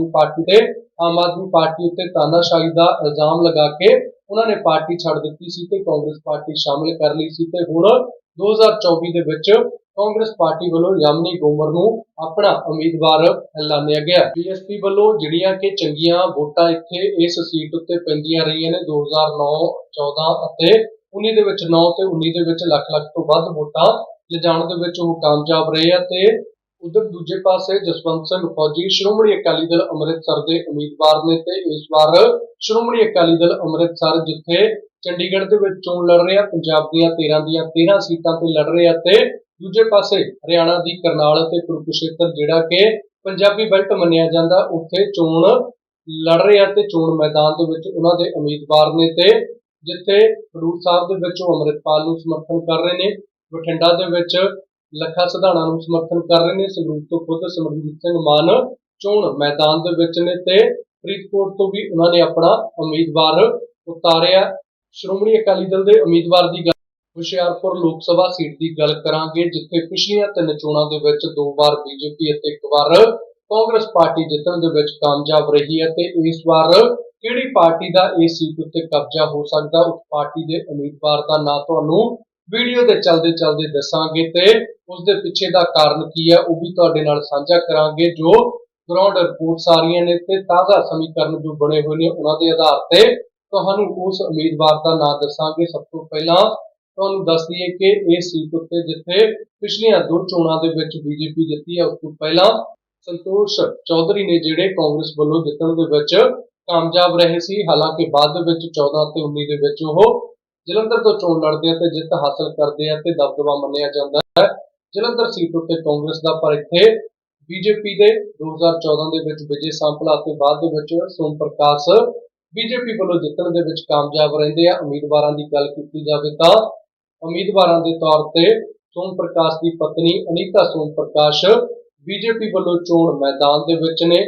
Party ਤੇ ਆਮ Aadmi party ਉੱਤੇ ਤਾਨਾਸ਼ਾਹੀ ਦਾ ਇਲਜ਼ਾਮ ਲਗਾ ਕੇ ਉਹਨਾਂ ਨੇ ਪਾਰਟੀ ਛੱਡ ਦਿੱਤੀ ਸੀ ਤੇ ਕਾਂਗਰਸ ਪਾਰਟੀ ਸ਼ਾਮਿਲ ਕਰ ਲਈ ਸੀ ਤੇ ਹੁਣ 2024 ਦੇ ਵਿੱਚ ਕਾਂਗਰਸ ਪਾਰਟੀ ਵੱਲੋਂ ਯਾਮਨੀ ਗੋਮਰ ਨੂੰ ਆਪਣਾ ਉਮੀਦਵਾਰ ਐਲਾਨਿਆ ਗਿਆ। ਬੀਐਸਪੀ ਵੱਲੋਂ ਜਿਹੜੀਆਂ ਕਿ ਚੰਗੀਆਂ ਵੋਟਾਂ ਇੱਥੇ ਇਸ ਸੀਟ ਉੱਤੇ ਪੈਂਦੀਆਂ ਰਹੀਆਂ ਨੇ 2009 14 ਅਤੇ 19 ਦੇ ਵਿੱਚ 9 ਤੇ 19 ਦੇ ਵਿੱਚ ਲੱਖ ਲੱਖ ਤੋਂ ਵੱਧ ਵੋਟਾਂ। ਲਿਜਾਣ ਦੇ ਵਿੱਚ ਉਹ ਕਾਮਯਾਬ ਰਹੇ ਆ ਤੇ ਉਧਰ ਦੂਜੇ ਪਾਸੇ ਜਸਵੰਤ ਸਿੰਘ ਫੌਜੀ, ਸ਼੍ਰੋਮਣੀ ਅਕਾਲੀ ਦਲ ਅੰਮ੍ਰਿਤਸਰ ਦੇ ਉਮੀਦਵਾਰ ਨੇ ਤੇ ਇਸ ਵਾਰ ਸ਼੍ਰੋਮਣੀ ਅਕਾਲੀ ਦਲ ਅੰਮ੍ਰਿਤਸਰ, ਜਿੱਥੇ ਚੰਡੀਗੜ੍ਹ ਦੇ ਵਿੱਚ ਚੋਣ ਲੜ ਰਿਹਾ, ਪੰਜਾਬ ਦੀਆਂ 13 ਦੀਆਂ 13 ਸੀਟਾਂ ਤੇ ਲੜ ਰਹੇ ਆ ਤੇ ਦੂਜੇ ਪਾਸੇ ਹਰਿਆਣਾ ਦੀ ਕਰਨਾਲ ਅਤੇ ਕੁਰੂਕਸ਼ੇਤਰ, ਜਿਹੜਾ ਕਿ ਪੰਜਾਬੀ ਬੈਲਟ ਮੰਨਿਆ ਜਾਂਦਾ, ਉੱਥੇ ਚੋਣ ਲੜ ਰਿਹਾ ਤੇ ਚੋਣ ਮੈਦਾਨ ਦੇ ਵਿੱਚ ਉਹਨਾਂ ਦੇ ਉਮੀਦਵਾਰ ਨੇ ਤੇ ਜਿੱਥੇ ਖਡੂਰ ਸਾਹਿਬ ਦੇ ਵਿੱਚ ਉਹ ਅੰਮ੍ਰਿਤਪਾਲ ਨੂੰ ਸਮਰਥਨ ਕਰ ਰਹੇ ਨੇ। ਬਠਿੰਡਾ ਦੇ ਵਿੱਚ ਲੱਖਾ ਸਿਧਾਣਾ ਨੂੰ ਸਮਰਥਨ ਕਰ ਰਹੇ ਨੇ। ਸੰਗਰੂਰ ਤੋਂ ਖੁਦ ਸਿਮਰਜੀਤ ਸਿੰਘ ਮਾਨ ਚੋਣ ਮੈਦਾਨ ਦੇ ਵਿੱਚ ਨੇ ਤੇ ਫਰੀਦਕੋਟ ਤੋਂ ਵੀ ਉਹਨਾਂ ਨੇ ਆਪਣਾ ਉਮੀਦਵਾਰ ਉਤਾਰਿਆ। ਸ਼੍ਰੋਮਣੀ ਅਕਾਲੀ ਦਲ ਦੇ ਉਮੀਦਵਾਰ ਦੀ ਗੱਲ ਹੁਸ਼ਿਆਰਪੁਰ ਲੋਕ ਸਭਾ ਸੀਟ ਦੀ ਗੱਲ ਕਰਾਂਗੇ, ਜਿੱਥੇ ਪਿਛਲੀਆਂ ਤਿੰਨ ਚੋਣਾਂ ਦੇ ਵਿੱਚ ਦੋ ਵਾਰ ਬੀਜੇਪੀ ਅਤੇ ਇੱਕ ਵਾਰ ਕਾਂਗਰਸ ਪਾਰਟੀ ਜਿੱਤਣ ਦੇ ਵਿੱਚ ਕਾਮਯਾਬ ਰਹੀ ਹੈ ਤੇ ਇਸ ਵਾਰ ਕਿਹੜੀ ਪਾਰਟੀ ਦਾ ਇਸ ਸੀਟ ਉੱਤੇ ਕਬਜ਼ਾ ਹੋ ਸਕਦਾ? ਉਸ ਪਾਰਟੀ ਦੇ ਉਮੀਦਵਾਰ ਦਾ ਨਾਂ ਤੁਹਾਨੂੰ ਵੀਡੀਓ ਦੇ ਚੱਲਦੇ ਚੱਲਦੇ ਦੱਸਾਂਗੇ ਤੇ ਉਸ ਦੇ ਪਿੱਛੇ ਦਾ ਕਾਰਨ ਕੀ ਹੈ ਉਹ ਵੀ ਤੁਹਾਡੇ ਨਾਲ ਸਾਂਝਾ ਕਰਾਂਗੇ, ਜੋ ਗਰਾਊਂਡ ਰਿਪੋਰਟਸ ਆ ਰਹੀਆਂ ਨੇ ਤੇ ਤਾਜ਼ਾ ਸਮੀਕਰਨ ਜੋ ਬਣੇ ਹੋਏ ਨੇ ਉਹਨਾਂ ਦੇ ਆਧਾਰ ਤੇ ਤੁਹਾਨੂੰ ਉਸ ਉਮੀਦਵਾਰ ਦਾ ਨਾਂ ਦੱਸਾਂਗੇ। ਸਭ ਤੋਂ ਪਹਿਲਾਂ ਤੁਹਾਨੂੰ ਦੱਸ ਦਈਏ ਕਿ ਇਹ ਸੀਟ ਉੱਤੇ ਜਿੱਥੇ ਪਿਛਲੀਆਂ ਦੋ ਚੋਣਾਂ ਦੇ ਵਿੱਚ ਬੀਜੇਪੀ ਜਿੱਤੀ ਹੈ ਉਸ ਤੋਂ ਪਹਿਲਾਂ ਸੰਤੋਸ਼ ਚੌਧਰੀ ਨੇ ਜਿਹੜੇ ਕਾਂਗਰਸ ਵੱਲੋਂ ਜਿੱਤਣ ਦੇ ਵਿੱਚ ਕਾਮਯਾਬ ਰਹੇ ਸੀ, ਹਾਲਾਂਕਿ ਬਾਅਦ ਦੇ ਵਿੱਚ 14 ਤੇ 19 ਦੇ ਵਿੱਚ ਉਹ ਜਲੰਧਰ ਤੋਂ ਚੋਣ ਲੜਦੇ ਆ ਤੇ ਜਿੱਤ ਹਾਸਲ ਕਰਦੇ ਆ ਤੇ ਦਬਦਬਾ ਮੰਨਿਆ ਜਾਂਦਾ ਹੈ। ਜਲੰਧਰ ਸੀਟ ਉੱਤੇ ਕਾਂਗਰਸ ਦਾ ਪਰ ਇੱਥੇ ਬੀਜੇਪੀ ਦੇ 2014 ਦੇ ਵਿੱਚ ਵਿਜੇ ਸੰਪਲਾ ਅਤੇ ਬਾਅਦ ਦੇ ਵਿੱਚ ਸੋਮ ਪ੍ਰਕਾਸ਼ ਬੀਜੇਪੀ ਵੱਲੋਂ ਜਿੱਤਣ ਦੇ ਵਿੱਚ ਕਾਮਯਾਬ ਰਹਿੰਦੇ ਆ। ਉਮੀਦਵਾਰਾਂ ਦੀ ਗੱਲ ਕੀਤੀ ਜਾਵੇ ਤਾਂ ਉਮੀਦਵਾਰਾਂ ਦੇ ਤੌਰ ਤੇ ਸੋਮ ਪ੍ਰਕਾਸ਼ ਦੀ ਪਤਨੀ ਅਨੀਤਾ ਸੋਮ ਪ੍ਰਕਾਸ਼ ਬੀਜੇਪੀ ਵੱਲੋਂ ਚੋਣ ਮੈਦਾਨ ਦੇ ਵਿੱਚ ਨੇ,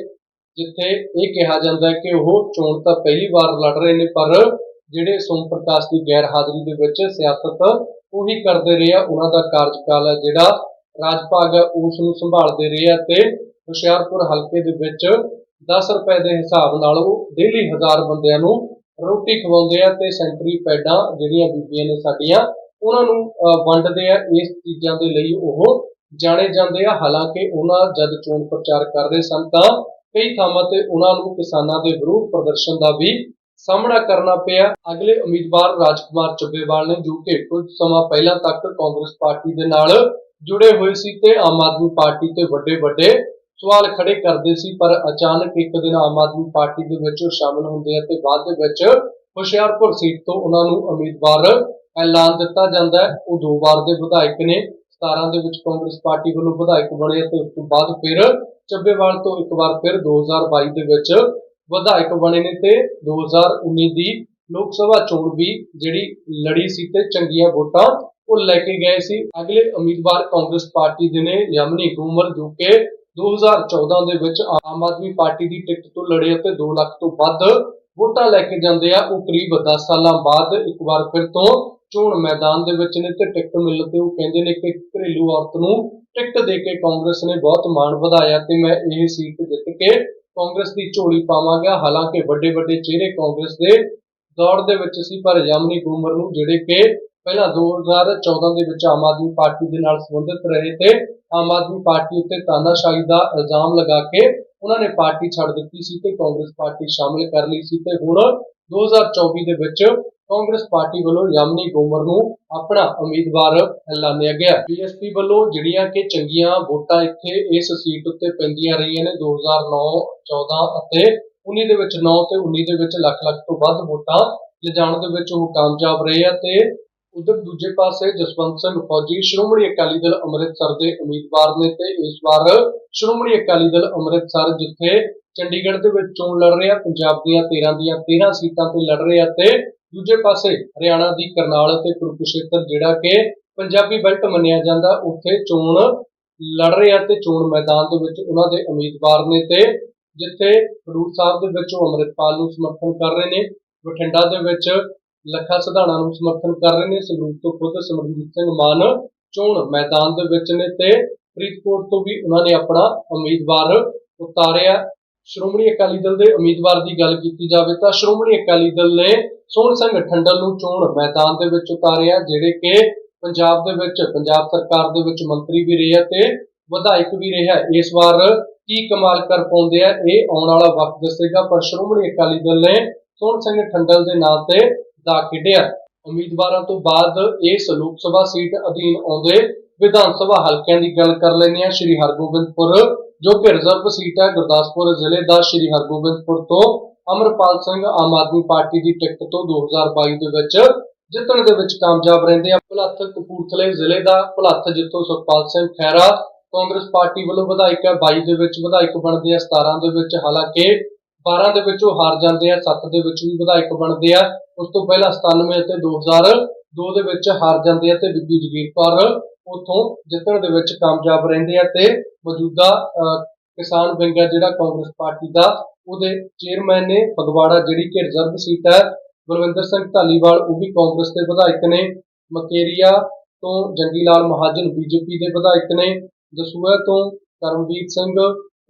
ਜਿੱਥੇ ਇਹ ਕਿਹਾ ਜਾਂਦਾ ਹੈ ਕਿ ਉਹ ਚੋਣ ਤਾਂ ਪਹਿਲੀ ਵਾਰ ਲੜ ਰਹੇ ਨੇ, ਪਰ ਜਿਹੜੇ ਸੋਮ ਪ੍ਰਕਾਸ਼ ਦੀ ਗੈਰ ਹਾਜ਼ਰੀ ਦੇ ਵਿੱਚ ਸਿਆਸਤ ਉਹੀ ਕਰਦੇ ਰਹੇ ਆ ਉਹਨਾਂ ਦਾ ਕਾਰਜਕਾਲ ਹੈ ਜਿਹੜਾ ਰਾਜ ਭਾਗ ਹੈ ਉਸ ਨੂੰ ਸੰਭਾਲਦੇ ਰਹੇ ਆ ਤੇ ਹੁਸ਼ਿਆਰਪੁਰ ਹਲਕੇ ਦੇ ਵਿੱਚ 10 ਰੁਪਏ ਦੇ ਹਿਸਾਬ ਨਾਲ ਉਹ ਡੇਲੀ ਹਜ਼ਾਰ ਬੰਦਿਆਂ ਨੂੰ ਰੋਟੀ ਖਵਾਉਂਦੇ ਆ ਤੇ ਸੈਂਟਰੀ ਪੈਡਾਂ ਜਿਹੜੀਆਂ ਬੀਬੀਆਂ ਨੇ ਸਾਡੀਆਂ ਉਹਨਾਂ ਨੂੰ ਅਹ, ਵੰਡਦੇ ਆ। ਇਸ ਚੀਜ਼ਾਂ ਦੇ ਲਈ ਉਹ ਜਾਣੇ ਜਾਂਦੇ ਆ। ਹਾਲਾਂਕਿ ਉਹਨਾਂ ਜਦ ਚੋਣ ਪ੍ਰਚਾਰ ਕਰ ਰਹੇ ਸਨ ਤਾਂ ਕਈ ਥਾਵਾਂ ਤੇ ਉਹਨਾਂ ਨੂੰ ਕਿਸਾਨਾਂ ਦੇ ਵਿਰੋਧ ਪ੍ਰਦਰਸ਼ਨ ਦਾ ਵੀ ਸਾਹਮਣਾ ਕਰਨਾ ਪਿਆ। ਅਗਲੇ ਉਮੀਦਵਾਰ ਰਾਜਕੁਮਾਰ ਚੱਬੇਵਾਲ ਨੇ ਜੋ ਕਿ ਕੁਝ ਸਮਾਂ ਪਹਿਲਾਂ ਤੱਕ ਕਾਂਗਰਸ ਪਾਰਟੀ ਦੇ ਨਾਲ ਜੁੜੇ ਹੋਏ ਸੀ ਤੇ ਆਮ ਆਦਮੀ ਪਾਰਟੀ ਤੇ ਵੱਡੇ ਵੱਡੇ ਸਵਾਲ ਖੜੇ ਕਰਦੇ ਸੀ, ਪਰ ਅਚਾਨਕ ਇੱਕ ਦਿਨ ਆਮ ਆਦਮੀ ਪਾਰਟੀ ਦੇ ਵਿੱਚ ਸ਼ਾਮਲ ਹੁੰਦੇ ਆ ਤੇ ਬਾਅਦ ਦੇ ਵਿੱਚ ਹੁਸ਼ਿਆਰਪੁਰ ਸੀਟ ਤੋਂ ਉਹਨਾਂ ਨੂੰ ਉਮੀਦਵਾਰ ਐਲਾਨ ਦਿੱਤਾ ਜਾਂਦਾ ਹੈ। ਉਹ ਦੋ ਵਾਰ ਦੇ ਵਿਧਾਇਕ ਨੇ। 17 ਦੇ ਵਿੱਚ ਕਾਂਗਰਸ ਪਾਰਟੀ ਵੱਲੋਂ ਵਿਧਾਇਕ ਬਣੇ ਤੇ ਉਸ ਤੋਂ ਬਾਅਦ ਫਿਰ ਚੱਬੇਵਾਲ ਤੋਂ ਇੱਕ ਵਾਰ ਫਿਰ 2022 ਦੇ ਵਿੱਚ ਵਿਧਾਇਕ ਬਣੇ ਨੇ ਤੇ 2019 ਦੀ ਲੋਕ ਸਭਾ ਚੋਣ ਵੀ ਜਿਹੜੀ ਲੜੀ ਸੀ ਤੇ ਚੰਗੀਆਂ ਵੋਟਾਂ ਉਹ ਲੈ ਕੇ ਗਏ ਸੀ। ਅਗਲੇ ਉਮੀਦਵਾਰ ਕਾਂਗਰਸ ਪਾਰਟੀ ਦੇ ਨੇ ਯਮਨੀ ਗੂਮਰ, ਜੋ ਕਿ 2014 ਦੇ ਵਿੱਚ ਆਮ ਆਦਮੀ ਪਾਰਟੀ ਦੀ ਟਿਕਟ ਤੋਂ ਲੜੇ ਅਤੇ 2 ਲੱਖ ਤੋਂ ਵੱਧ ਵੋਟਾਂ ਲੈ ਕੇ ਜਾਂਦੇ ਆ। ਉਹ ਕਰੀਬ 10 ਸਾਲਾਂ ਬਾਅਦ ਇੱਕ ਵਾਰ ਫਿਰ ਤੋਂ ਚੋਣ ਮੈਦਾਨ ਦੇ ਵਿੱਚ ਨੇ ਤੇ ਟਿਕਟ ਮਿਲਣ ਤੇ ਉਹ ਕਹਿੰਦੇ ਨੇ ਕਿ ਘਰੇਲੂ ਔਰਤ ਨੂੰ ਟਿਕਟ ਦੇ ਕੇ ਕਾਂਗਰਸ ਨੇ ਬਹੁਤ ਮਾਣ ਵਧਾਇਆ ਤੇ ਮੈਂ ਇਹ ਸੀਟ ਜਿੱਤ ਕੇ ਕਾਂਗਰਸ ਦੀ ਝੋਲੀ ਪਾਵਾਂਗਾ। ਹਾਲਾਂਕਿ ਵੱਡੇ ਵੱਡੇ ਚਿਹਰੇ ਕਾਂਗਰਸ ਦੇ ਦੌੜ ਦੇ ਵਿੱਚ ਸੀ, ਪਰ ਯਮਨੀ ਗੂਮਰ ਨੂੰ ਜਿਹੜੇ ਕਿ ਪਹਿਲਾਂ 2014 ਦੇ ਵਿੱਚ ਆਮ ਆਦਮੀ ਪਾਰਟੀ ਦੇ ਨਾਲ ਸੰਬੰਧਿਤ ਰਹੇ ਤੇ ਆਮ ਆਦਮੀ ਪਾਰਟੀ ਉੱਤੇ ਤਾਨਾਸ਼ਾਹੀ ਦਾ ਇਲਜ਼ਾਮ ਲਗਾ ਕੇ ਉਹਨਾਂ ਨੇ ਪਾਰਟੀ ਛੱਡ ਦਿੱਤੀ ਸੀ ਤੇ ਕਾਂਗਰਸ ਪਾਰਟੀ ਸ਼ਾਮਿਲ ਕਰ ਲਈ ਸੀ ਤੇ ਹੁਣ 2024 ਦੇ ਵਿੱਚ ਕਾਂਗਰਸ ਪਾਰਟੀ ਵੱਲੋਂ ਯਾਮਨੀ ਗੋਮਰ ਨੂੰ ਆਪਣਾ ਉਮੀਦਵਾਰ ਐਲਾਨਿਆ ਗਿਆ। ਬੀਐਸਪੀ ਵੱਲੋਂ ਜਿਹੜੀਆਂ ਕਿ ਚੰਗੀਆਂ ਵੋਟਾਂ ਇੱਥੇ ਇਸ ਸੀਟ ਉੱਤੇ ਪੈਂਦੀਆਂ ਰਹੀਆਂ ਨੇ 2009 14 ਅਤੇ 19 ਦੇ ਵਿੱਚ 9 ਤੇ 19 ਦੇ ਵਿੱਚ ਲੱਖ ਲੱਖ ਤੋਂ ਵੱਧ ਵੋਟਾਂ ਲਿਜਾਣ ਦੇ ਵਿੱਚ ਉਹ ਕਾਮਯਾਬ ਰਹੇ ਆ ਤੇ ਉਧਰ ਦੂਜੇ ਪਾਸੇ ਜਸਵੰਤ ਸਿੰਘ ਫੌਜੀ, ਸ਼੍ਰੋਮਣੀ ਅਕਾਲੀ ਦਲ ਅੰਮ੍ਰਿਤਸਰ ਦੇ ਉਮੀਦਵਾਰ ਨੇ ਤੇ ਇਸ ਵਾਰ ਸ਼੍ਰੋਮਣੀ ਅਕਾਲੀ ਦਲ ਅੰਮ੍ਰਿਤਸਰ, ਜਿੱਥੇ ਚੰਡੀਗੜ੍ਹ ਦੇ ਵਿੱਚ ਚੋਣ ਲੜ ਰਹੇ ਆ ਪੰਜਾਬ ਦੀਆਂ 13 ਦੀਆਂ 13 ਸੀਟਾਂ ਤੇ ਲੜ ਰਹੇ ਆ ਤੇ ਦੂਜੇ ਪਾਸੇ ਹਰਿਆਣਾ ਦੀ ਕਰਨਾਲ ਅਤੇ ਕੁਰੂਕਸ਼ੇਤਰ, ਜਿਹੜਾ ਕਿ ਪੰਜਾਬੀ ਬੈਲਟ ਮੰਨਿਆ ਜਾਂਦਾ, ਉੱਥੇ ਚੋਣ ਲੜ ਰਿਹਾ ਆ ਤੇ ਚੋਣ ਮੈਦਾਨ ਦੇ ਵਿੱਚ ਉਹਨਾਂ ਦੇ ਉਮੀਦਵਾਰ ਨੇ ਤੇ ਜਿੱਥੇ ਖਡੂਰ ਸਾਹਿਬ ਦੇ ਵਿੱਚ ਉਹ ਅੰਮ੍ਰਿਤਪਾਲ ਨੂੰ ਸਮਰਥਨ ਕਰ ਰਹੇ ਨੇ। ਬਠਿੰਡਾ ਦੇ ਵਿੱਚ ਲੱਖਾ ਸਿਧਾਣਾ ਨੂੰ ਸਮਰਥਨ ਕਰ ਰਹੇ ਨੇ। ਸੰਗਰੂਰ ਤੋਂ ਖੁਦ ਸਿਮਰਜੀਤ ਸਿੰਘ ਮਾਨ ਚੋਣ ਮੈਦਾਨ ਦੇ ਵਿੱਚ ਨੇ ਤੇ ਫਰੀਦਕੋਟ ਤੋਂ ਵੀ ਉਹਨਾਂ ਨੇ ਆਪਣਾ ਉਮੀਦਵਾਰ ਉਤਾਰਿਆ। ਸ਼੍ਰੋਮਣੀ ਅਕਾਲੀ ਦਲ ਦੇ ਉਮੀਦਵਾਰ ਦੀ ਗੱਲ ਕੀਤੀ ਜਾਵੇ ਤਾਂ ਸ਼੍ਰੋਮਣੀ ਅਕਾਲੀ ਦਲ ਨੇ ਸੋਹਣ ਸਿੰਘ ਠੰਡਲ ਨੂੰ ਚੋਣ ਮੈਦਾਨ ਦੇ ਵਿੱਚ ਉਤਾਰਿਆ, ਜਿਹੜੇ ਕਿ ਪੰਜਾਬ ਦੇ ਵਿੱਚ, ਪੰਜਾਬ ਸਰਕਾਰ ਦੇ ਵਿੱਚ ਮੰਤਰੀ ਵੀ ਰਹੇ ਤੇ ਵਿਧਾਇਕ ਵੀ ਰਿਹਾ ਇਸ ਵਾਰ ਕੀ ਕਮਾਲ ਕਰ ਪਾਉਂਦੇ ਆ, ਇਹ ਆਉਣ ਵਾਲਾ ਵਕਤ ਦੱਸੇਗਾ। ਪਰ ਸ਼੍ਰੋਮਣੀ ਅਕਾਲੀ ਦਲ ਨੇ ਸੋਹਣ ਸਿੰਘ ਠੰਡਲ ਦੇ ਨਾਂ ਤੇ ਦਾ ਖੇਡਿਆ। ਉਮੀਦਵਾਰਾਂ ਤੋਂ ਬਾਅਦ ਇਸ ਲੋਕ ਸਭਾ ਸੀਟ ਅਧੀਨ ਆਉਂਦੇ ਵਿਧਾਨ ਸਭਾ ਹਲਕਿਆਂ ਦੀ ਗੱਲ ਕਰ ਲੈਂਦੇ ਹਾਂ। ਸ਼੍ਰੀ ਹਰਗੋਬਿੰਦਪੁਰ, ਜੋ ਕਿ ਰਿਜ਼ਰਵ ਸੀਟ ਹੈ, ਗੁਰਦਾਸਪੁਰ ਜ਼ਿਲ੍ਹੇ ਦਾ ਸ਼੍ਰੀ ਹਰਗੋਬਿੰਦਪੁਰ ਤੋਂ ਅਮਰਪਾਲ ਸਿੰਘ ਆਮ ਆਦਮੀ ਪਾਰਟੀ ਦੀ ਟਿਕਟ ਤੋਂ 2022 ਦੇ ਵਿੱਚ ਜਿੱਤਣ ਦੇ ਵਿੱਚ ਕਾਮਯਾਬ ਰਹਿੰਦੇ ਆ। ਭੁਲੱਥ ਕਪੂਰਥਲੇ ਜ਼ਿਲ੍ਹੇ ਦਾ ਭੁਲੱਥ ਜਿੱਥੋਂ ਸੁਖਪਾਲ ਸਿੰਘ ਖਹਿਰਾ, ਕਾਂਗਰਸ ਪਾਰਟੀ ਵੱਲੋਂ ਵਿਧਾਇਕ ਹੈ। 22 ਦੇ ਵਿੱਚ ਵਿਧਾਇਕ ਬਣਦੇ ਆ 17 ਦੇ ਵਿੱਚ ਹਾਲਾਂਕਿ 12 ਦੇ ਵਿੱਚ ਉਹ ਹਾਰ ਜਾਂਦੇ ਆ 7 ਦੇ ਵਿੱਚ ਵੀ ਵਿਧਾਇਕ ਬਣਦੇ ਆ। ਉਸ ਤੋਂ ਪਹਿਲਾਂ 97 ਅਤੇ 2002 ਦੇ ਵਿੱਚ ਹਾਰ ਜਾਂਦੇ ਆ ਤੇ ਬੀਬੀ ਜਗੀਰ ਕੌਰ ਉਥੋਂ ਜਿੱਤਣ ਦੇ ਵਿੱਚ ਕਾਮਯਾਬ ਰਹਿੰਦੇ ਆ ਤੇ ਮੌਜੂਦਾ ਕਿਸਾਨ ਵਿੰਗ ਹੈ ਜਿਹੜਾ ਕਾਂਗਰਸ ਪਾਰਟੀ ਦਾ, ਉਹਦੇ ਚੇਅਰਮੈਨ ਨੇ ਫਗਵਾੜਾ ਜਿਹੜੀ ਕਿ ਰਿਜ਼ਰਵ ਸੀਟ ਹੈ, ਬਲਵਿੰਦਰ ਸਿੰਘ ਢਾਲੀਵਾਲ ਉਹ ਵੀ ਕਾਂਗਰਸ ਦੇ ਵਿਧਾਇਕ ਨੇ, ਮਕੇਰੀਆ ਤੋਂ ਜੰਗੀ ਲਾਲ ਮਹਾਜਨ ਬੀਜੇਪੀ ਦੇ ਵਿਧਾਇਕ ਨੇ, ਦਸੂਹਾ ਤੋਂ ਕਰਮਵੀਰ ਸਿੰਘ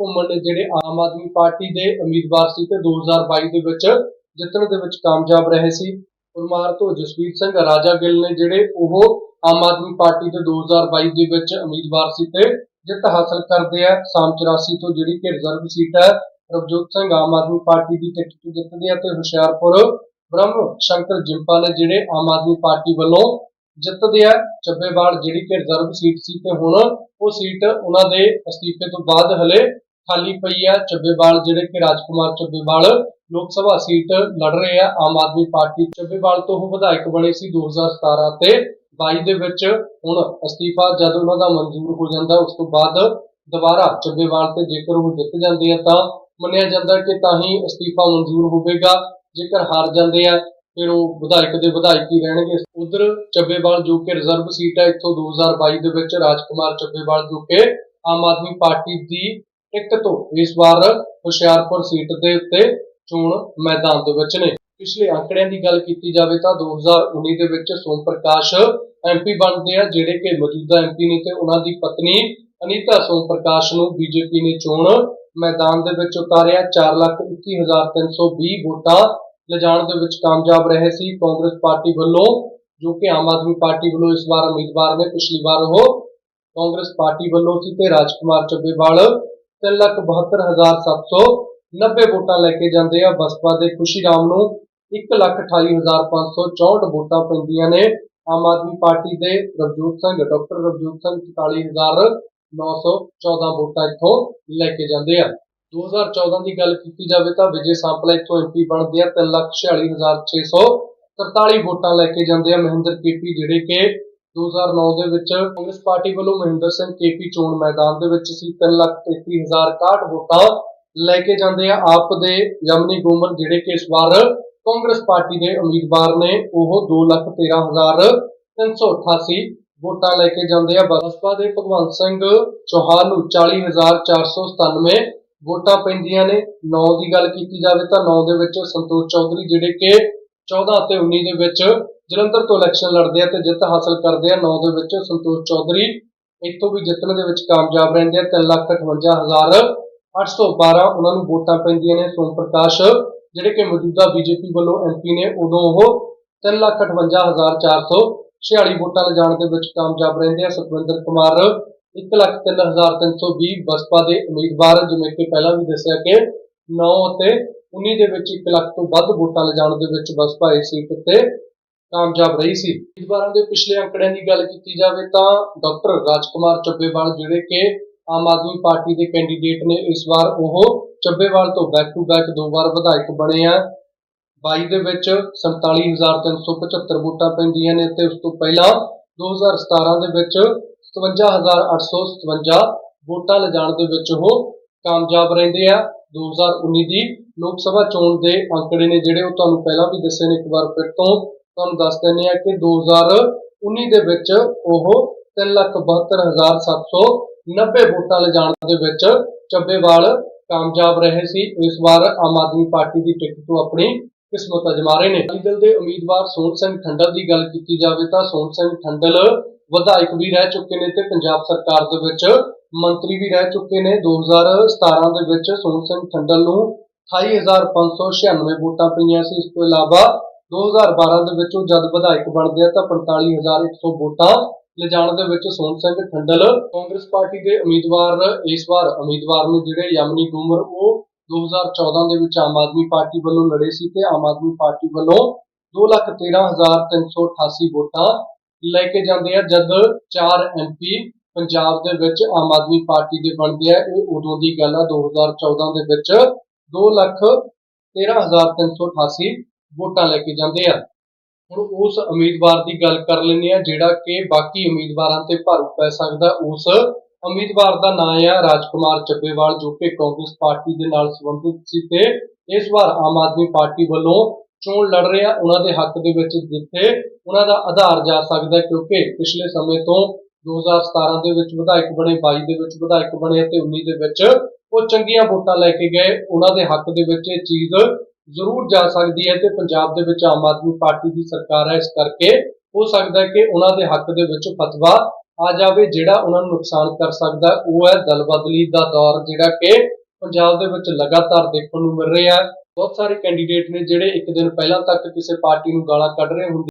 ਘੁੰਮਣ ਜਿਹੜੇ ਆਮ ਆਦਮੀ ਪਾਰਟੀ ਦੇ ਉਮੀਦਵਾਰ ਸੀ ਤੇ 2022 ਦੇ ਵਿੱਚ ਜਿੱਤਣ ਦੇ ਵਿੱਚ ਕਾਮਯਾਬ ਰਹੇ ਸੀ। ਕੁਰਮਾਰ ਤੋਂ ਜਸਵੀਰ ਸਿੰਘ ਰਾਜਾ ਗਿੱਲ ਨੇ ਜਿਹੜੇ ਉਹ ਆਮ ਆਦਮੀ ਪਾਰਟੀ ਦੇ 2022 ਦੇ ਵਿੱਚ ਉਮੀਦਵਾਰ ਸੀ ਤੇ ਜਿੱਤ ਹਾਸਲ ਕਰਦੇ ਆ। ਸਾਮ 84 ਤੋਂ ਜਿਹੜੀ ਕਿ ਰਿਜ਼ਰਵ ਸੀਟ ਹੈ, ਰਵਜੋਤ ਸਿੰਘ ਆਮ ਆਦਮੀ ਪਾਰਟੀ ਦੀ ਟਿਕਟ ਤੋਂ ਜਿੱਤਦੇ ਆ ਤੇ ਹੁਸ਼ਿਆਰਪੁਰ ਬ੍ਰਹਮ ਸ਼ੰਕਰ ਜਿੰਪਾ ਨੇ ਜਿਹੜੇ ਆਮ ਆਦਮੀ ਪਾਰਟੀ ਵੱਲੋਂ ਜਿੱਤਦੇ ਆ। ਚੱਬੇਵਾਲ ਜਿਹੜੀ ਕਿ ਰਿਜ਼ਰਵ ਸੀਟ ਸੀ ਤੇ ਹੁਣ ਉਹ ਸੀਟ ਉਹਨਾਂ ਦੇ ਅਸਤੀਫੇ ਤੋਂ ਬਾਅਦ ਹਲੇ ਖਾਲੀ ਪਈ ਹੈ। ਚੱਬੇਵਾਲ ਜਿਹੜੇ ਕਿ ਰਾਜਕੁਮਾਰ ਚੱਬੇਵਾਲ ਲੋਕ ਸਭਾ ਸੀਟ ਲੜ ਰਹੇ ਆ। ਆਮ ਆਦਮੀ ਪਾਰਟੀ ਚੱਬੇਵਾਲ ਤੋਂ ਉਹ ਵਿਧਾਇਕ ਬਣੇ ਸੀ 2017 ਤੇ। 22 ਦੇ ਵਿੱਚ ਹੁਣ ਅਸਤੀਫਾ ਜਦ ਉਹਨਾਂ ਦਾ ਮਨਜ਼ੂਰ ਹੋ ਜਾਂਦਾ, ਉਸ ਤੋਂ ਬਾਅਦ ਦੁਬਾਰਾ ਚੱਬੇਵਾਲ ਤੇ ਜੇਕਰ ਉਹ ਜਿੱਤ ਜਾਂਦੇ ਆ ਤਾਂ ਮੰਨਿਆ ਜਾਂਦਾ ਕਿ ਤਾਂ ਹੀ ਅਸਤੀਫਾ ਮਨਜ਼ੂਰ ਹੋਵੇਗਾ। ਜੇਕਰ ਹਾਰ ਜਾਂਦੇ ਆ, ਫਿਰ ਉਹ ਵਿਧਾਇਕ ਦੇ ਵਿਧਾਇਕ ਹੀ ਰਹਿਣਗੇ। ਉਧਰ ਚੱਬੇਵਾਲ ਜੋ ਕਿ ਰਿਜ਼ਰਵ ਸੀਟ ਹੈ, ਇੱਥੋਂ 2022 ਦੇ ਵਿੱਚ ਰਾਜਕੁਮਾਰ ਚੱਬੇਵਾਲ ਜੋ ਕਿ ਆਮ ਆਦਮੀ ਪਾਰਟੀ ਦੀ ਇੱਕ ਤੋਂ ਇਸ ਵਾਰ ਹੁਸ਼ਿਆਰਪੁਰ ਸੀਟ ਦੇ ਉੱਤੇ ਚੋਣ ਮੈਦਾਨ ਦੇ ਵਿੱਚ ਨੇ। ਪਿਛਲੇ ਅੰਕੜਿਆਂ ਦੀ ਗੱਲ ਕੀਤੀ ਜਾਵੇ ਤਾਂ 2019 ਦੇ ਵਿੱਚ ਸੋਮ ਪ੍ਰਕਾਸ਼ ਐਮਪੀ ਬਣਦੇ ਆ, ਜਿਹੜੇ ਕਿ ਮੌਜੂਦਾ ਐਮਪੀ ਨੇ ਤੇ ਉਹਨਾਂ ਦੀ ਪਤਨੀ ਅਨੀਤਾ ਸੋਮ ਪ੍ਰਕਾਸ਼ ਨੂੰ ਬੀਜੇਪੀ ਨੇ ਚੋਣ ਮੈਦਾਨ ਦੇ ਵਿੱਚ ਉਤਾਰਿਆ। 421320 ਵੋਟਾਂ ਲਿਜਾਣ ਦੇ ਵਿੱਚ ਕਾਮਯਾਬ ਰਹੇ ਸੀ ਕਾਂਗਰਸ ਪਾਰਟੀ ਵੱਲੋਂ, ਜੋ ਕਿ ਆਮ ਆਦਮੀ ਪਾਰਟੀ ਵੱਲੋਂ ਇਸ ਵਾਰ ਉਮੀਦਵਾਰ ਨੇ, ਪਿਛਲੀ ਵਾਰ ਉਹ ਕਾਂਗਰਸ ਪਾਰਟੀ ਵੱਲੋਂ ਸੀ ਤੇ ਰਾਜਕੁਮਾਰ ਚੱਬੇਵਾਲ 378790 ਵੋਟਾਂ ਲੈ ਕੇ ਜਾਂਦੇ ਆ ਬਸਪਾ ਦੇ ਖੁਸ਼ੀ ਰਾਮ ਨੂੰ 128564 ਵੋਟਾਂ ਪੈਂਦੀਆਂ ਨੇ। ਆਮ ਆਦਮੀ ਪਾਰਟੀ ਦੇ ਰਵਜੋਤ ਸਿੰਘ, ਡਾਕਟਰ ਰਵਜੋਤ ਸਿੰਘ 44914 ਵੋਟਾਂ ਇੱਥੋਂ ਲੈ ਕੇ ਜਾਂਦੇ ਆ। 2014 ਦੀ ਗੱਲ ਕੀਤੀ ਜਾਵੇ ਤਾਂ ਵਿਜੇ ਸਾਂਪਲਾ ਇੱਥੋਂ ਐਮਪੀ ਬਣਦੇ ਆ। 346643 ਵੋਟਾਂ ਲੈ ਕੇ ਜਾਂਦੇ ਆ ਮਹਿੰਦਰ ਕੇਪੀ, ਜਿਹੜੇ ਕਿ 2009 ਦੇ ਵਿੱਚ ਕਾਂਗਰਸ ਪਾਰਟੀ ਵੱਲੋਂ ਮਹਿੰਦਰ ਸਿੰਘ ਕੇਪੀ ਚੋਣ ਮੈਦਾਨ ਦੇ ਵਿੱਚ ਸੀ। 333061 ਵੋਟਾਂ ਲੈ ਕੇ ਜਾਂਦੇ ਆ ਆਪ ਦੇ ਯਮਨੀ ਗੋਮਨ ਜਿਹੜੇ ਕਿ ਇਸ ਵਾਰ ਕਾਂਗਰਸ ਪਾਰਟੀ ਦੇ ਉਮੀਦਵਾਰ ਨੇ, ਉਹ 213388 ਵੋਟਾਂ ਲੈ ਕੇ ਜਾਂਦੇ ਆ। ਬਸਪਾ ਦੇ ਭਗਵੰਤ ਸਿੰਘ ਚੌਹਾਨ ਨੂੰ 40497 ਵੋਟਾਂ ਪੈਂਦੀਆਂ ਨੇ। 9 ਦੀ ਗੱਲ ਕੀਤੀ ਜਾਵੇ ਤਾਂ 9 ਦੇ ਵਿੱਚ ਸੰਤੋਸ਼ ਚੌਧਰੀ, ਜਿਹੜੇ ਕਿ 14 ਅਤੇ 19 ਦੇ ਵਿੱਚ ਜਲੰਧਰ ਤੋਂ ਇਲੈਕਸ਼ਨ ਲੜਦੇ ਆ ਤੇ ਜਿੱਤ ਹਾਸਲ ਕਰਦੇ ਆ। 9 ਦੇ ਵਿੱਚ ਸੰਤੋਸ਼ ਚੌਧਰੀ, ਇੱਥੋਂ ਵੀ ਜਿੱਤਣ ਦੇ ਵਿੱਚ ਕਾਮਯਾਬ ਰਹਿੰਦੇ ਆ। 358812 ਉਹਨਾਂ ਨੂੰ ਵੋਟਾਂ ਪੈਂਦੀਆਂ ਨੇ। ਸੋਮ ਪ੍ਰਕਾਸ਼, ਜਿਹੜੇ ਕਿ ਮੌਜੂਦਾ ਬੀਜੇਪੀ ਵੱਲੋਂ ਐਮਪੀ ਨੇ ਉਦੋਂ ਉਹ 358446 ਵੋਟਾਂ ਲਿਜਾਣ ਦੇ ਵਿੱਚ ਕਾਮਯਾਬ ਰਹਿੰਦੇ ਆ। ਸੁਖਵਿੰਦਰ ਕੁਮਾਰ 103320 ਬਸਪਾ ਦੇ ਉਮੀਦਵਾਰ, ਜਿਵੇਂ ਕਿ ਪਹਿਲਾਂ ਵੀ ਦੱਸਿਆ ਕਿ 9 ਅਤੇ 19 ਦੇ ਵਿੱਚ 1 ਲੱਖ ਤੋਂ ਵੱਧ ਵੋਟਾਂ ਲਿਜਾਣ ਦੇ ਵਿੱਚ ਬਸਪਾ ਇਸ ਸੀਟ ਤੇ ਕਾਮਯਾਬ ਰਹੀ ਸੀ। ਉਮੀਦਵਾਰਾਂ ਦੇ ਪਿਛਲੇ ਅੰਕੜਿਆਂ ਦੀ ਗੱਲ ਕੀਤੀ ਜਾਵੇ ਤਾਂ ਡਾਕਟਰ ਰਾਜਕੁਮਾਰ ਚੱਬੇਵਾਲ ਜਿਹੜੇ ਕਿ ਆਮ ਆਦਮੀ ਪਾਰਟੀ ਦੇ ਕੈਂਡੀਡੇਟ ਨੇ, ਇਸ ਵਾਰ ਉਹ ਚੱਬੇਵਾਲ ਤੋਂ ਬੈਕ ਟੂ ਬੈਕ ਦੋ ਵਾਰ ਵਿਧਾਇਕ ਬਣੇ ਆ। 22 ਦੇ ਵਿੱਚ 47375 ਵੋਟਾਂ ਪੈਂਦੀਆਂ ਨੇ ਤੇ ਉਸ ਤੋਂ ਪਹਿਲਾਂ 2017 ਦੇ ਵਿੱਚ 57857 ਵੋਟਾਂ ਲਿਜਾਣ ਦੇ ਵਿੱਚ ਉਹ ਕਾਮਯਾਬ ਰਹਿੰਦੇ ਆ। 2019 ਦੀ ਲੋਕ ਸਭਾ ਚੋਣ ਦੇ ਅੰਕੜੇ ਨੇ ਜਿਹੜੇ ਉਹ ਤੁਹਾਨੂੰ ਪਹਿਲਾਂ ਵੀ ਦੱਸੇ ਨੇ ਇੱਕ ਵਾਰ ਫਿਰ ਤੋਂ। ਤੁਹਾਨੂੰ ਦੱਸ ਦਿੰਦੇ ਆ ਕਿ 2019 ਦੇ ਵਿੱਚ ਉਹ 372790 ਵੋਟਾਂ ਲਿਜਾਣ ਦੇ ਵਿੱਚ ਚੱਬੇਵਾਲ ਕਾਮਯਾਬ ਰਹੇ ਸੀ। ਇਸ ਵਾਰ ਆਮ ਆਦਮੀ ਪਾਰਟੀ ਦੀ ਟਿਕਟ ਤੋਂ ਆਪਣੀ ਕਿਸਮਤ ਅਜਮਾ ਰਹੇ ਨੇ। ਅਕਾਲੀ ਦਲ ਦੇ ਉਮੀਦਵਾਰ ਸੋਹਣ ਸਿੰਘ ਠੰਡਲ ਦੀ ਗੱਲ ਕੀਤੀ ਜਾਵੇ ਤਾਂ ਸੋਹਣ ਸਿੰਘ ਠੰਡਲ ਵਿਧਾਇਕ ਵੀ ਰਹਿ ਚੁੱਕੇ ਨੇ ਤੇ ਪੰਜਾਬ ਸਰਕਾਰ ਦੇ ਵਿੱਚ ਮੰਤਰੀ ਵੀ ਰਹਿ ਚੁੱਕੇ ਨੇ। 2017 ਦੇ ਵਿੱਚ ਸੋਹਣ ਸਿੰਘ ਠੰਡਲ ਨੂੰ 28596 ਵੋਟਾਂ ਪਈਆਂ ਸੀ। ਇਸ ਤੋਂ ਇਲਾਵਾ 2012 ਦੇ ਵਿੱਚ ਉਹ ਜਦ ਵਿਧਾਇਕ ਬਣਦੇ ਆ ਤਾਂ 45100 ਵੋਟਾਂ ਲਿਜਾਣ ਦੇ ਵਿੱਚ ਸੋਹਣ ਸਿੰਘ ਠੰਡਲ ਕਾਂਗਰਸ ਪਾਰਟੀ ਦੇ ਉਮੀਦਵਾਰ, ਇਸ ਵਾਰ ਉਮੀਦਵਾਰ ਨੇ ਜਿਹੜੇ ਯਮਨੀ ਗੁਮਰ ਉਹ 2014 ਦੇ ਵਿੱਚ ਆਮ ਆਦਮੀ ਪਾਰਟੀ ਵੱਲੋਂ ਲੜੇ ਸੀ ਤੇ ਆਮ ਆਦਮੀ ਪਾਰਟੀ ਵੱਲੋਂ 213388 ਵੋਟਾਂ ਲੈ ਕੇ ਜਾਂਦੇ ਆ, ਜਦ 4 ਐਮਪੀ ਪੰਜਾਬ ਦੇ ਵਿੱਚ ਆਮ ਆਦਮੀ ਪਾਰਟੀ ਦੇ ਬਣਦੇ ਆ। ਇਹ ਉਦੋਂ ਦੀ ਗੱਲ ਆ 2014 ਦੇ ਵਿੱਚ 213388 ਵੋਟਾਂ ਲੈ ਕੇ ਜਾਂਦੇ ਆ। ਹੁਣ ਉਸ ਉਮੀਦਵਾਰ ਦੀ ਗੱਲ ਕਰ ਲੈਂਦੇ ਆ, ਜਿਹੜਾ ਕਿ ਬਾਕੀ ਉਮੀਦਵਾਰਾਂ ਤੇ ਭਾਰੂ ਪੈ ਸਕਦਾ, ਉਸ ਉਮੀਦਵਾਰ ਦਾ ਨਾਂ ਆ ਰਾਜਕੁਮਾਰ ਚੱਬੇਵਾਲ, ਜੋ ਕਿ ਕਾਂਗਰਸ ਪਾਰਟੀ ਦੇ ਨਾਲ ਸੰਬੰਧਿਤ ਸੀ ਤੇ ਇਸ ਵਾਰ ਆਮ ਆਦਮੀ ਪਾਰਟੀ ਵੱਲੋਂ ਚੋਣ ਲੜ ਰਿਹਾ ਉਹਨਾਂ ਦੇ ਹੱਕ ਦੇ ਵਿੱਚ ਜਿੱਥੇ ਉਹਨਾਂ ਦਾ ਆਧਾਰ ਜਾ ਸਕਦਾ, ਕਿਉਂਕਿ ਪਿਛਲੇ ਸਮੇਂ ਤੋਂ 2017 ਦੇ ਵਿੱਚ ਵਿਧਾਇਕ ਬਣੇ 22 ਦੇ ਵਿੱਚ ਵਿਧਾਇਕ ਬਣੇ ਅਤੇ 19 ਦੇ ਵਿੱਚ ਉਹ ਚੰਗੀਆਂ ਵੋਟਾਂ ਲੈ ਕੇ ਗਏ। ਉਹਨਾਂ ਦੇ ਹੱਕ ਦੇ ਵਿੱਚ ਇਹ ਚੀਜ਼ ਜ਼ਰੂਰ ਜਾ ਸਕਦੀ ਹੈ ਤੇ ਪੰਜਾਬ ਦੇ ਵਿੱਚ ਆਮ ਆਦਮੀ ਪਾਰਟੀ ਦੀ ਸਰਕਾਰ ਹੈ। ਇਸ ਕਰਕੇ ਹੋ ਸਕਦਾ ਹੈ ਕਿ ਉਹਨਾਂ ਦੇ ਹੱਕ ਦੇ ਵਿੱਚ ਫਤਵਾ ਆ ਜਾਵੇ, ਜਿਹੜਾ ਉਹਨਾਂ ਨੂੰ ਨੁਕਸਾਨ ਕਰ ਸਕਦਾ ਉਹ ਹੈ ਦਲ ਬਦਲੀ ਦਾ ਦੌਰ, ਜਿਹੜਾ ਕਿ ਪੰਜਾਬ ਦੇ ਵਿੱਚ ਲਗਾਤਾਰ ਦੇਖਣ ਨੂੰ ਮਿਲ ਰਿਹਾ ਹੈ। ਬਹੁਤ ਸਾਰੇ ਕੈਂਡੀਡੇਟ ਨੇ ਜਿਹੜੇ ਇੱਕ ਦਿਨ ਪਹਿਲਾਂ ਤੱਕ ਕਿਸੇ ਪਾਰਟੀ ਨੂੰ ਗਾਲਾਂ ਕੱਢ ਰਹੇ ਹੁੰਦੇ